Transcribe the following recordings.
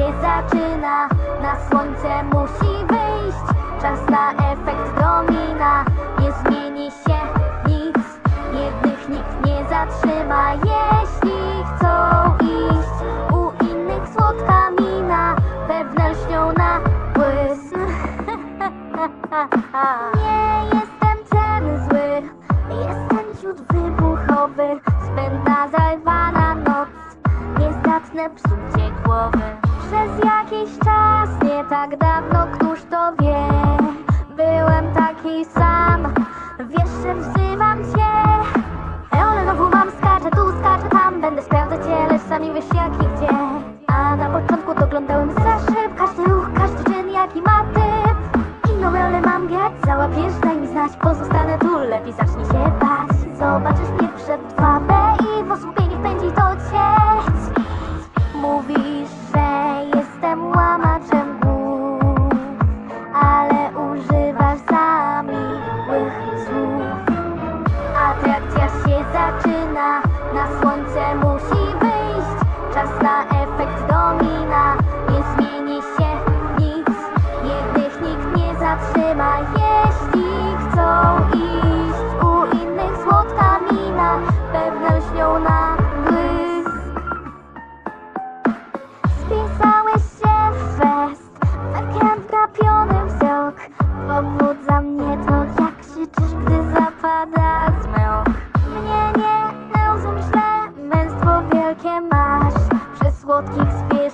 się zaczyna. Na słońce musi wyjść Czas na efekt domina. Nie zmieni się nic Jednych nikt nie zatrzyma. Jeśli chcą iść U innych słodka mina Pewne lśnią na błysk. Nie jestem ten zły Jestem ciut wybuchowy. Spędza zalwana psucie głowy. Przez jakiś czas Nie tak dawno Któż to wie. Byłem taki sam Wiesz, że wzywam cię. Ale znowu mam skaczę tu, skaczę tam Będę sprawdzać cię, lecz sami wiesz jak i gdzie. A na początku doglądałem za szyb. Każdy ruch, każdy czyn jaki ma typ. Inną rolę mam grać, załapiesz, daj mi znać. Pozostanę tu, lepiej zacznij się bać. Zobaczysz Czas na efekt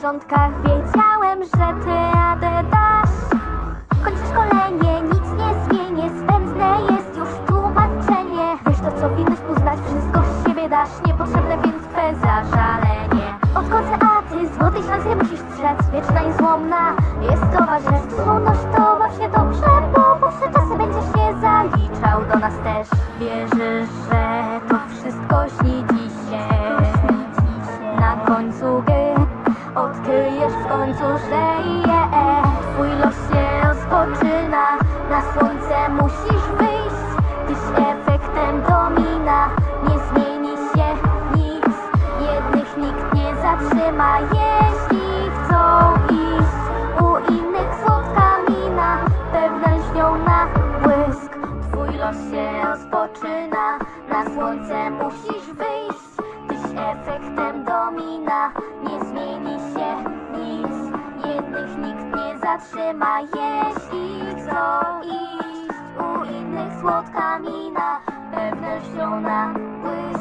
wiedziałem, że ty radę dasz. Kończę szkolenie, nic nie zmienię, zbędne jest już tłumaczenie. Wiesz to co winność uznać, wszystko z siebie dasz. Niepotrzebne więc twe zażalenie Odchodzę, a ty złotej szansy musisz strzec. Wieczna i złomna jest towarzystwo Noś to baw się dobrze, bo powsze czasy będziesz się zaliczał do nas też. Wierzysz, że to wszystko śni się w końcu, że je. Twój los się rozpoczyna Na słońce musisz wyjść. Tyś efektem domina Nie zmieni się nic. Jednych nikt nie zatrzyma Jeśli chcą iść. U innych słodka mina Pewne lśnią na błysk. Twój los się rozpoczyna Na słońce musisz efektem domina Nie zmieni się nic. Jednych nikt nie zatrzyma. Jeśli chcą iść u innych słodka mina Pewnością na błysk